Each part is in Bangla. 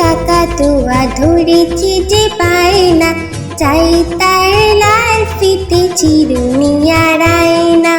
জুটি কাকা তোয়া ধরেছি যে পায় না। চাই তার লাল ফিতে চিরুনি আর আয়না।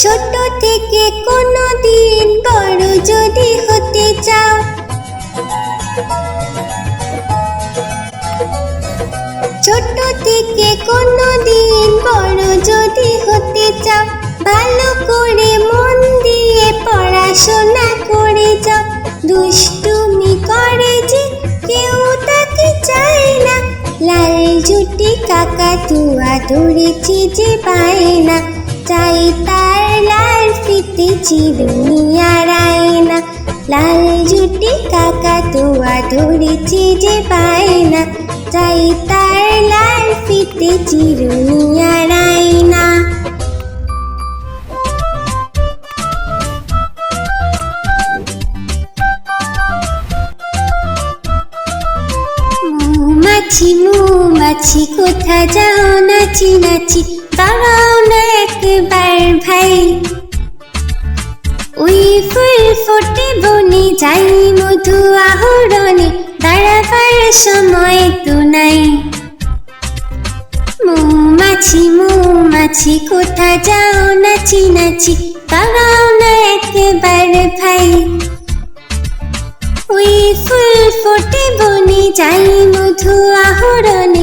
ছোট থেকে কোনো দিন বড় যদি হতে চাও, ছোট থেকে কোনো চাও ভালো করে মন দিয়ে পড়াশোনা করে যাও। দুষ্টুমি করে যে কেউ তাকে চায় না। লাল জুটি কাকা তুয়া ধরেছি যে পায় না। চাই তার লাল ফিতে চিরুনি আর আয়না লাল জুটি কাকা তুয়া ধরেছি যে পায় না। চাই তার লাল ফিতে চিরুনি আর আয়না কোথা যাও, নাচি নাচি দাঁড়াও না একবার ভাই। ওই ফুল ফোটে বনে, যাই মধু আহরণে, দাঁড়াবার সময় তো নাই। মৌমাছি মৌমাছি, কোথা যাও, নাচি নাচি দাঁড়াও না একবার ভাই। ওই ফুল ফোটে বনে, যাই মধু আহরণে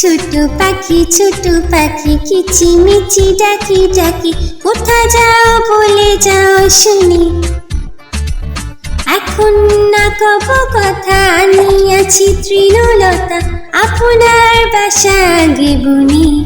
ছোট পাখি ছোট পাখি, কিচিমিচি, ডাকি ডাকি। কোথা যাও বলে যাও শুনি। এখন না কব কথা আনিয়াছি তৃণলতা। আপনার বাসা গিবনি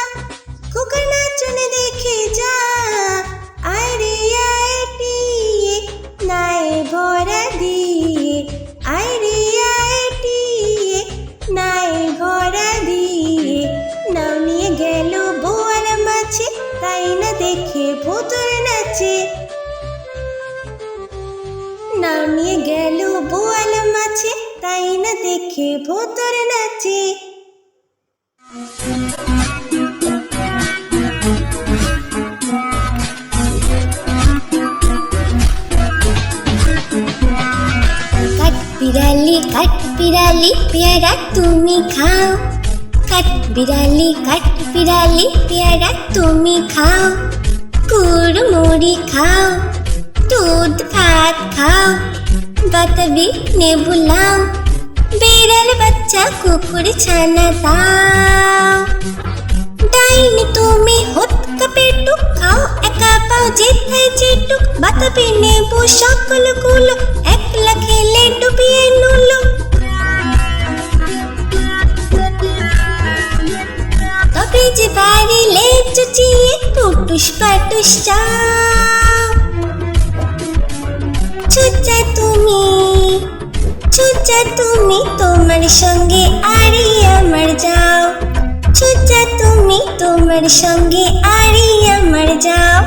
দেখে ভোতর নাচে কাঠ বিড়ালি কাঠ বিড়ালি পেয়ারা তুমি খাও কাঠ বিড়ালি কাঠ বিড়ালি পেয়ারা তুমি খাও কুড়মুড়ি খাও দুধ ভাত খাও বাতাবি নেবু লাও বিড়াল বাচ্চা কুকুর ছানা দাও। ডাইনি, তুমি হত কাপেটুক খাও একা পাও যেথায় যেটুক। বাতাবি নেবু সকলগুলো, একলা খেলে ডুবিয়ে নুলো। তবে যে বাড়িলে চুচিয়ে পুটুস পাটুস চাও। চুচা তুমি তোমার সঙ্গে আরি আমার যাও চুচা তুমি তোমার সঙ্গে আরি আমার যাও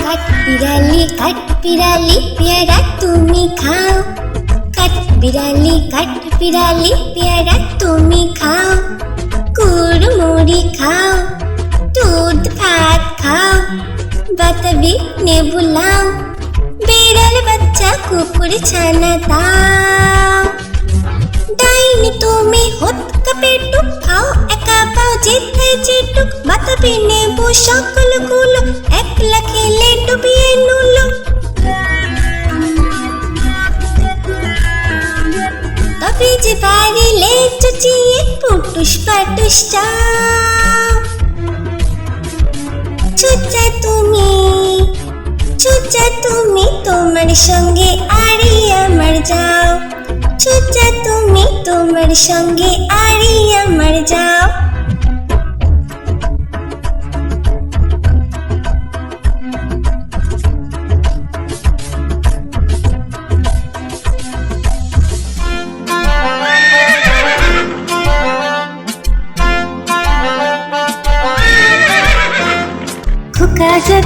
কাঠ বিড়ালি কাঠ বিড়ালি পেয়ারা তুমি খাও কাঠ বিড়ালি কাঠ বিড়ালি পেয়ারা তুমি খাও কুড়মুড়ি খাও দুধ ভাত খাও বাতাবি নেবু লাও বিড়াল বাচ্চা কুকুর ছানা দাও ডাইনি তুমি হত কাপেটুক খাও একা পাও যেথায় যেটুক, বাতাবি নেবু সকলগুলো একলা খেলে ডুবিয়ে নুলো যে বাড়িলে চুচিয়ে পুটুস পাটুস চাও চুচা তুমি চুচা তুমি তোমার সঙ্গে আরে আমার যাও। চুচা তুমি তোমার সঙ্গে আরে আমার যাও।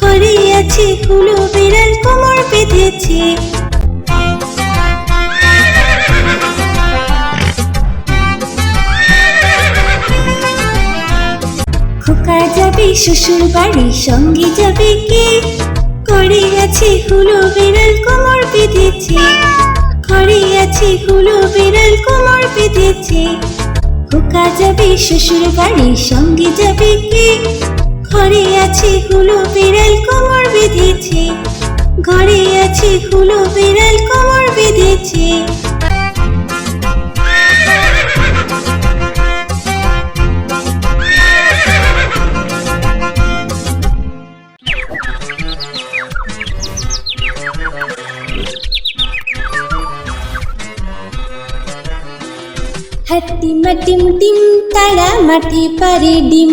ঘরে আছে হুলো বিড়াল কোমর বেঁধেছে। খোকা যাবে শ্বশুর বাড়ি, সঙ্গে যাবে কে? করে আছে হুলো বিড়াল কোমর বেঁধেছে। ঘরে আছে হুলো বিড়াল কোমর বেঁধেছে। খোকা যাবে শ্বশুর বাড়ি, সঙ্গে যাবে কে? ঘরে আছে হুলো বিড়াল কোমর বেঁধেছে। ঘরে আছে হুলো বিড়াল কোমর বেঁধেছে। হাট্টি মাটিম টিম তারা মাটি পারে ডিম।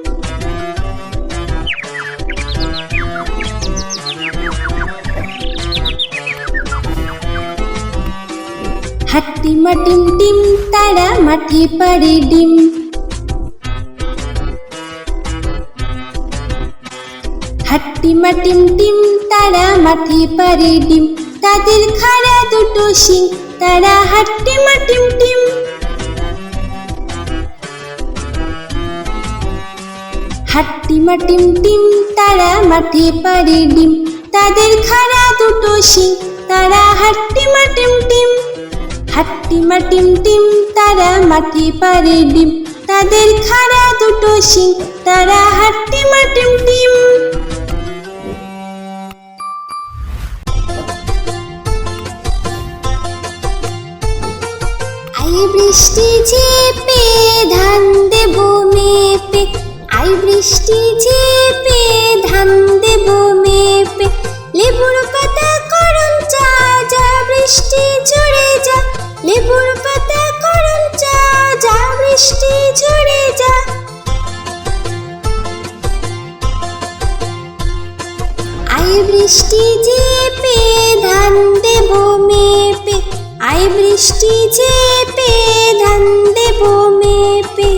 হাট্টি মাটিম টিম, তারা মাঠে পারে ডিম। হাট্টি মাটিম টিম, তারা মাঠে পারে ডিম। তাদের খাড়া দুটো শিং, তারা হাট্টি মাটিম টিম। হাট্টি মাটিম টিম, তারা মাঠে পারে ডিম। তাদের খাড়া দুটো শিং, তারা হাট্টি মাটিম টিম। হাট্টি মাটিম টিম, তারা মাটি পারে ডিম তাদের খাড়া দুটো শিং, তারা হাট্টি মাটিম টিম আই বৃষ্টি ঝেপে, ধান দেব মেপে। আই বৃষ্টি ঝেপে বৃষ্টি ঝেপে ধান দেব মেপে। আই বৃষ্টি ঝেপে ধান দেব মেপে।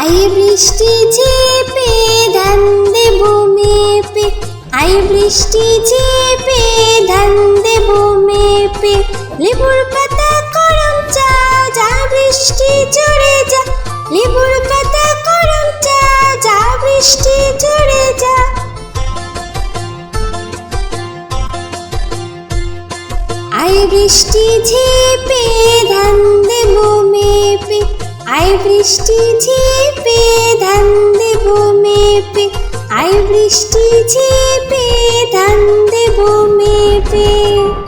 আই বৃষ্টি ঝেপে ধান দেব মেপে। আই বৃষ্টি ঝেপে ধান দেব মেপে। লেবুর পাতা বৃষ্টি ঝরে যা, লেবুর পাতা করম চা, যা বৃষ্টি ঝরে যা। আই বৃষ্টি ঝেপে, ধান দেব মেপে। আই বৃষ্টি ঝেপে, ধান দেব মেপে। আই বৃষ্টি ঝেপে, ধান দেব মেপে।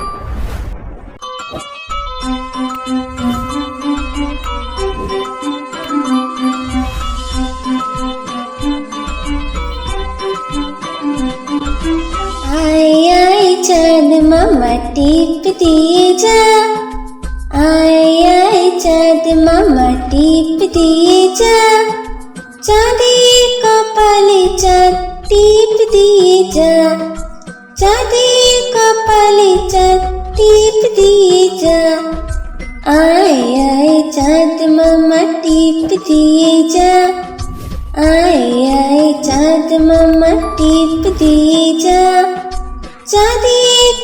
আয় চাঁদ মামা টিপ দিয়ে যা আয় আয় চাঁদ মামা টিপ দিয়ে যা চাঁদের কপালে চাঁদ টিপ দিয়ে যা চাঁদের কপালে চাঁদ টিপ দিয়ে যা আয় আয় চাঁদ মামা টিপ দিয়ে যা আয় আয় চাঁদ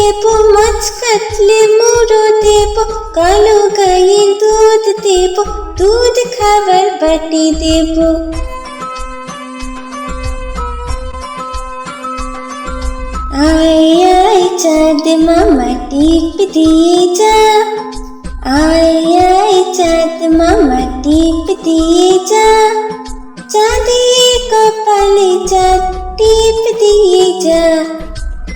দেব, মাছ কাটলে মুড়ো দেব, কালো গাইয়ের দুধ দেব, দুধ খাবার বাটি দেব। আয় আয়, চাঁদ মামা, টিপ দিয়ে যা। আয় আয়, চাঁদ মামা, টিপ দিয়ে যা। চাঁদের কপালে চাঁদ টিপ দিয়ে যা।